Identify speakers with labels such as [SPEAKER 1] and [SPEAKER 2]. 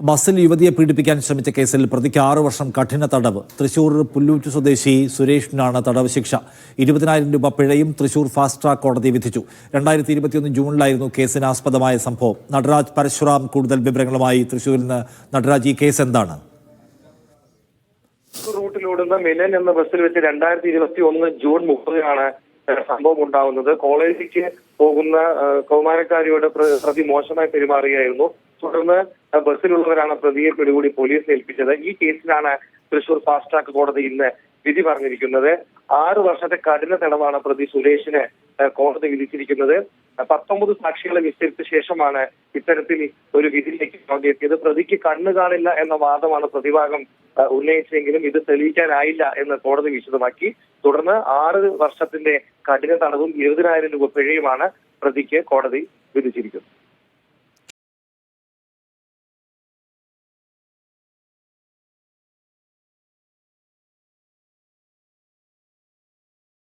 [SPEAKER 1] ബസ്സിൽ യുവതിയെ പീഡിപ്പിക്കാൻ ശ്രമിച്ച കേസിൽ പ്രതിക്ക് ആറു വർഷം കഠിന തടവ്. തൃശൂർ പുല്ലൂറ്റ് സ്വദേശി സുരേഷിനാണ് തടവ് ശിക്ഷ. ഇരുപതിനായിരം രൂപ പിഴയും തൃശൂർ ഫാസ്റ്റ് ട്രാക്ക് കോടതി വിധിച്ചു. രണ്ടായിരത്തി ഇരുപത്തിയൊന്ന് ജൂണിലായിരുന്നു കേസിന് ആസ്പദമായ സംഭവം. നടരാജ് പരശുറാം കൂടുതൽ വിവരങ്ങളുമായി തൃശൂരിൽ നിന്ന് നടരാജ് ഈ കേസ് എന്താണ്?
[SPEAKER 2] റൂട്ടിലോടുന്ന മിലൻ എന്ന ബസ്സിൽ വെച്ച് രണ്ടായിരത്തി ഇരുപത്തി ഒന്ന് ജൂൺ മുപ്പതിനാണ് സംഭവം ഉണ്ടാവുന്നത്. കോളേജിലേക്ക് പോകുന്ന കൗമാരക്കാരിയോട് പ്രതി മോശമായി പെരുമാറുകയായിരുന്നു. തുടർന്ന് ബസ്സിലുള്ളവരാണ് പ്രതിയെ പിടികൂടി പോലീസ് ഏൽപ്പിച്ചത്. ഈ കേസിലാണ് തൃശൂർ ഫാസ്റ്റ് ട്രാക്ക് കോടതി ഇന്ന് വിധി പറഞ്ഞിരിക്കുന്നത്. ആറു വർഷത്തെ കഠിന തടവാണ് പ്രതി സുരേഷിന് കോടതി വിധിച്ചിരിക്കുന്നത്. പത്തൊമ്പത് സാക്ഷികളെ വിസ്തരിച്ച ശേഷമാണ് ഇത്തരത്തിൽ ഒരു വിധിയിലേക്ക് കോടതി എത്തിയത് പ്രതിക്ക് കണ്ണു കാണില്ല എന്ന വാദമാണ് പ്രതിഭാഗം ഉന്നയിച്ചെങ്കിലും ഇത് തെളിയിക്കാനായില്ല എന്ന് കോടതി വിശദമാക്കി. തുടർന്ന് ആറ് വർഷത്തിന്റെ കഠിന തടവും ഇരുപതിനായിരം രൂപ പിഴയുമാണ് പ്രതിക്ക് കോടതി വിധിച്ചിരിക്കുന്നത്.